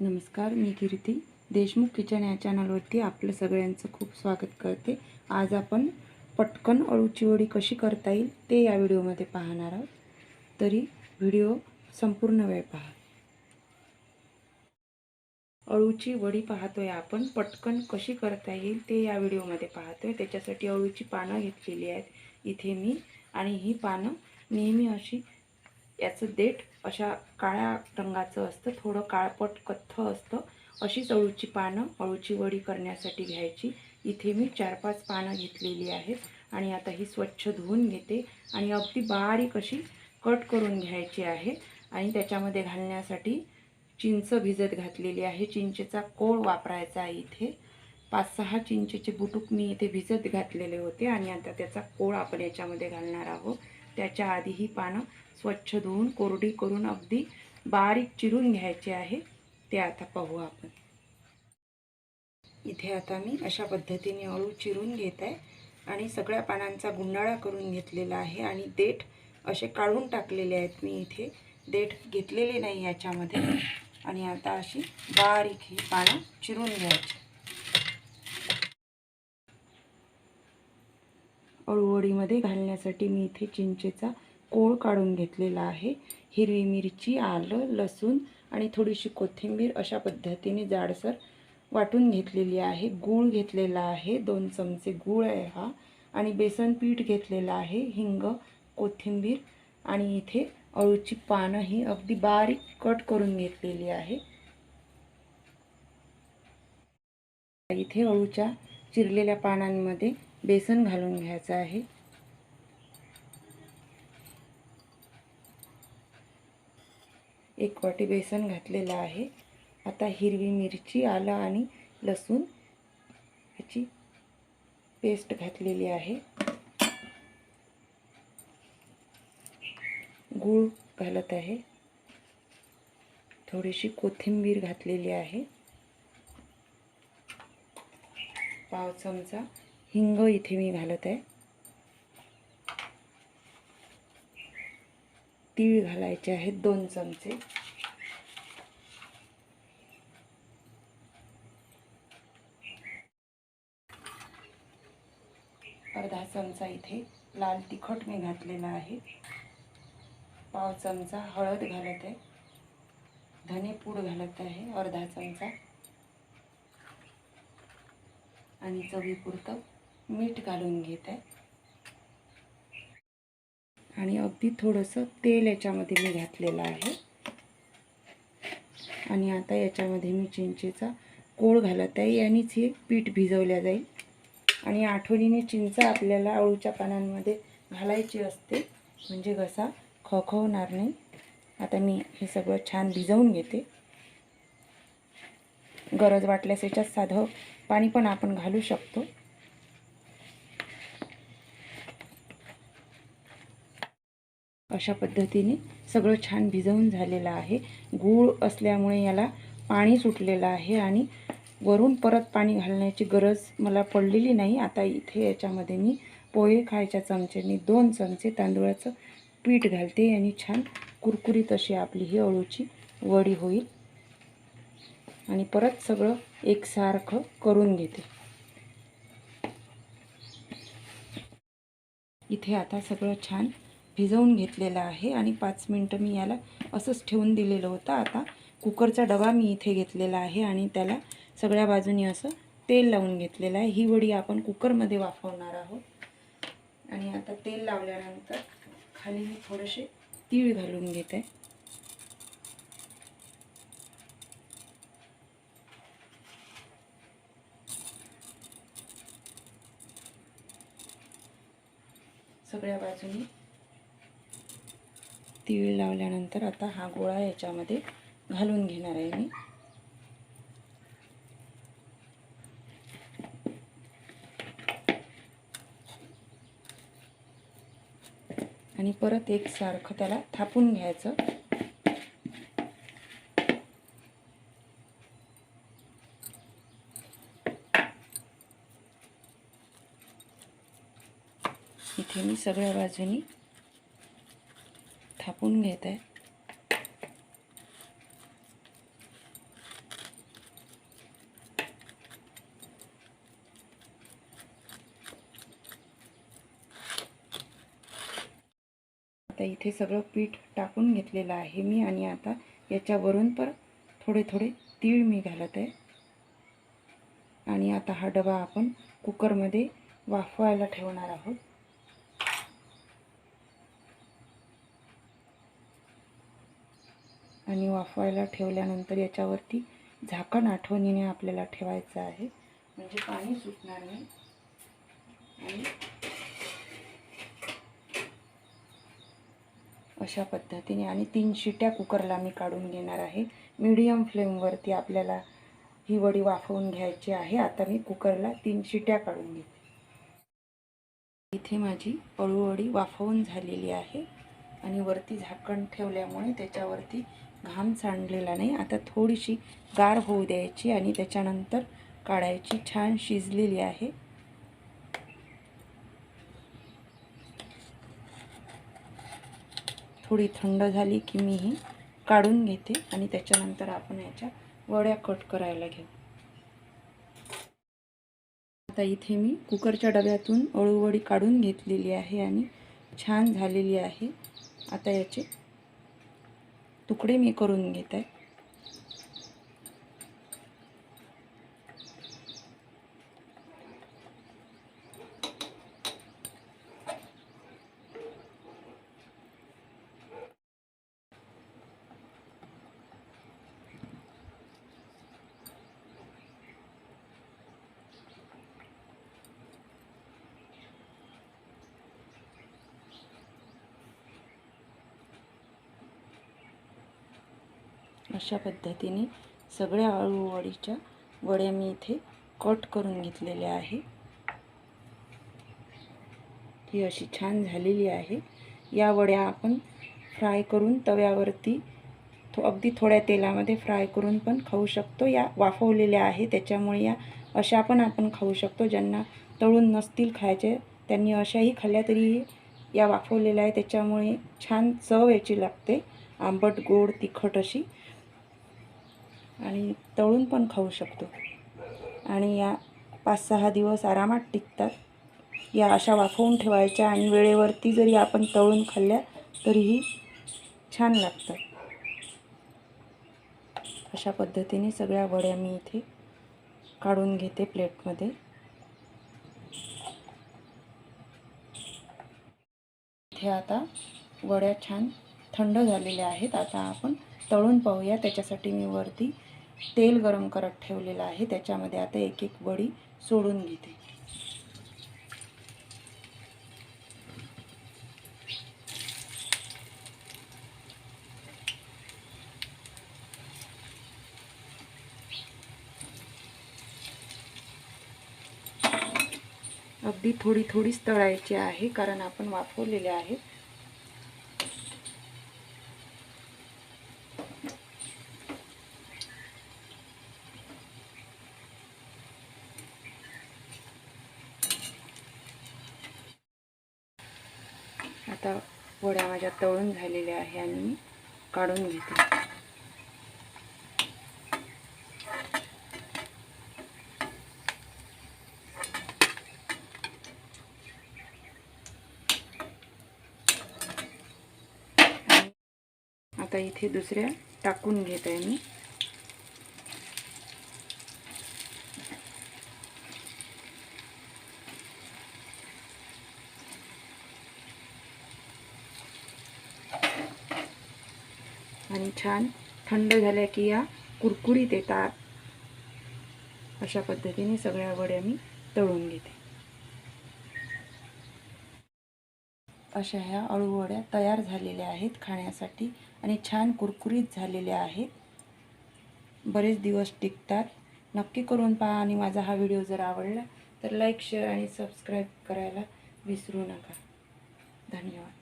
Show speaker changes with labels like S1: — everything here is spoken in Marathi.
S1: नमस्कार मी कीर्ती. देशमुख किचन या चॅनलवरती आपलं सगळ्यांचं खूप स्वागत करते. आज आपण पटकन अळूची वडी कशी करता येईल ते या व्हिडिओमध्ये पाहणार आहोत. तरी व्हिडिओ संपूर्ण वेळ पहा. अळूची वडी पाहतोय आपण. पटकन कशी करता येईल ते या व्हिडिओमध्ये पाहतोय. त्याच्यासाठी अळूची पानं घेतलेली आहेत इथे मी. आणि ही पानं नेहमी अशी याचं देठ अशा काळ्या रंगाचं असतं. थोडं काळपट कथ्थ असतं. अशीच अळूची पानं अळूची वडी करण्यासाठी घ्यायची. इथे मी चार पाच पानं घेतलेली आहेत आणि आता ही स्वच्छ धुवून घेते आणि अगदी बारीक अशी कट करून घ्यायची आहे आणि त्याच्यामध्ये घालण्यासाठी चिंच भिजत घातलेली आहे. चिंचेचा कोळ वापरायचा आहे इथे. पाच सहा चिंचेचे बुटूक मी इथे भिजत घातलेले होते आणि आता त्याचा कोळ आपण याच्यामध्ये घालणार आहोत. त्याच्या आधी ही पानं स्वच्छ धुवून कोरडी करून अगदी बारीक चिरून घ्यायचे आहे. ते आता पाहू आपण. इथे आता मी अशा पद्धतीने अळू चिरून घेत आहे आणि सगळ्या पानांचा गुंडाळा करून घेतलेला आहे आणि देठ असे काढून टाकलेले आहेत मी इथे. देठ घेतलेले नाही याच्यामध्ये. आणि आता अशी बारीक ही पानं चिरून घ्यायची. अळूवडीमध्ये घालण्यासाठी मी इथे चिंचेचा कोळ काढून घेतलेला आहे. हिरवी मिरची आलं लसूण आणि थोडीशी कोथिंबीर अशा पद्धतीने जाडसर वाटून घेतलेली आहे. गूळ घेतलेला आहे. दोन चमचे गूळ आहे हा. आणि बेसन पीठ घेतलेलं आहे. हिंग कोथिंबीर आणि इथे अळूची पानं ही अगदी बारीक कट करून घेतलेली आहे. इथे अळूच्या चिरलेल्या पानांमध्ये बेसन घालून घ्यायचं आहे. एक वाटी बेसन घातलेलं आहे. आता हिरवी मिरची आलं आणि लसूण ह्याची पेस्ट घातलेली आहे. गूळ घालत आहे. थोडीशी कोथिंबीर घातलेली आहे. पाव चमचा हिंग इथे मी घालत आहे. तीळ घालायचे आहेत दोन चमचे. अर्धा चमचा इथे लाल तिखट मी घातलेला आहे. पाव चमचा हळद घालत आहे. धनेपूड घालत आहे अर्धा चमचा. आणि चवीपुरतं मीठ घालून घेत आहे. आणि अगदी थोडंसं तेल याच्यामध्ये मी घातलेलं आहे. आणि आता याच्यामध्ये मी चिंचेचा कोळ घालत आहे. यानेच हे पीठ भिजवल्या जाईल. आणि आठवणीने चिंच आपल्याला अळूच्या पानांमध्ये घालायची असते. म्हणजे घसा खवखवणार नाही. आता मी हे सगळं छान भिजवून घेते. गरज वाटल्यास याच्यात साधं पाणी पण आपण घालू शकतो. अशा पद्धतीने सगळं छान भिजवून झालेलं आहे. गूळ असल्यामुळे याला पाणी सुटलेलं आहे आणि वरून परत पाणी घालण्याची गरज मला पडलेली नाही. आता इथे याच्यामध्ये मी पोहे खायच्या चमच्यानी दोन चमचे तांदूळाचं पीठ घालते आणि छान कुरकुरीत अशी आपली ही अळूची वडी होईल. आणि परत सगळं एकसारखं करून घेते. इथे आता सगळं छान भिजवून घेतलेलं आहे आणि पाच मिनटं मी याला असंच ठेवून दिलेलं होतं. आता कुकरचा डबा मी इथे घेतलेला आहे आणि त्याला सगळ्या बाजूनी असं तेल लावून घेतलेलं आहे. ही वडी आपण कुकरमध्ये वाफवणार आहोत. आणि आता तेल लावल्यानंतर खाली मी थोडेसे तीळ घालून घेते. सगळ्या बाजूनी तीळ लावल्यानंतर आता हा गोळा याच्यामध्ये घालून घेणार आहे मी. आणि परत एकसारखं त्याला थापून घ्यायचं. इथे मी सगळ्या बाजूनी थापून आहे आता इथे सगळं पीठ टाकून घेतलेलं आहे मी आणि आता याच्यावरून पर थोडे थोडे तीळ मी घालत आहे. आणि आता हा डबा आपण कुकरमध्ये वाफवायला ठेवणार आहोत. आणि वाफवायला ठेवल्यानंतर याच्यावरती झाकण आठवणीने आपल्याला ठेवायचं आहे. म्हणजे पाणी सुटणार नाही. आणि अशा पद्धतीने आणि तीन शिट्या कुकरला मी काढून घेणार आहे. मीडियम फ्लेमवरती आपल्याला ही वडी वाफवून घ्यायची आहे. आता मी कुकरला तीन शिट्या काढून घेते. इथे माझी पळूवडी वाफवून झालेली आहे. आणि वरती झाकण ठेवल्यामुळे त्याच्यावरती घाम सांडलेला नाही. आता थोडीशी गार होऊ द्यायची आणि त्याच्यानंतर काढायची. छान शिजलेली आहे. थोडी थंड झाली की मी ही काढून घेते आणि त्याच्यानंतर आपण याच्या वड्या कट करायला घेऊ. आता इथे मी कुकरच्या डब्यातून अळूवडी काढून घेतलेली आहे आणि छान झालेली आहे. आता याचे तुकडे मी करून घेत. आहे अशा पद्धतीने सगळ्या अळूवडीच्या वड्या मी इथे कट करून घेतलेल्या आहे. ही अशी छान झालेली आहे. या वड्या आपण फ्राय करून तव्यावरती थो अगदी थोड्या तेलामध्ये फ्राय करून पण खाऊ शकतो. या वाफवलेल्या आहे त्याच्यामुळे या अशा पण आपण खाऊ शकतो. ज्यांना तळून नसतील खायचे त्यांनी अशाही खाल्ल्या तरी या वाफवलेल्या आहे. त्याच्यामुळे छान चव याची लागते. आंबट गोड तिखट अशी आणि तळून पण खाऊ शकतो. आणि या पाच सहा दिवस आरामात टिकतात. या अशा वाफवून ठेवायच्या आणि वेळेवरती जरी आपण तळून खाल्ल्या तरीही छान लागतात. अशा पद्धतीने सगळ्या वड्या मी इथे काढून घेते प्लेटमध्ये. इथे आता वड्या छान थंड झालेले आहेत. आता आपण तळून पाहूया. त्याच्यासाठी मी वरती तेल गरम करत ठेवलेलं आहे. त्याच्यामध्ये आता एक एक वडी सोडून घेते. अगदी थोडी थोडीच तळायची आहे कारण आपण वाफवलेले आहे. आता वड्या माझ्या तळून झालेल्या आहे आणि मी काढून घेते. आता इथे दुसऱ्या टाकून घेत आहे मी. आणि छान थंड झाल्या की या कुरकुरीत येतात. अशा पद्धतीने सगळ्या वड्या मी तळून घेते. अशा ह्या अळूवड्या तयार झालेल्या आहेत खाण्यासाठी आणि छान कुरकुरीत झालेल्या आहेत. बरेच दिवस टिकतात. नक्की करून पहा आणि माझा हा व्हिडिओ जर आवडला तर लाईक शेअर आणि सबस्क्राईब करायला विसरू नका. धन्यवाद.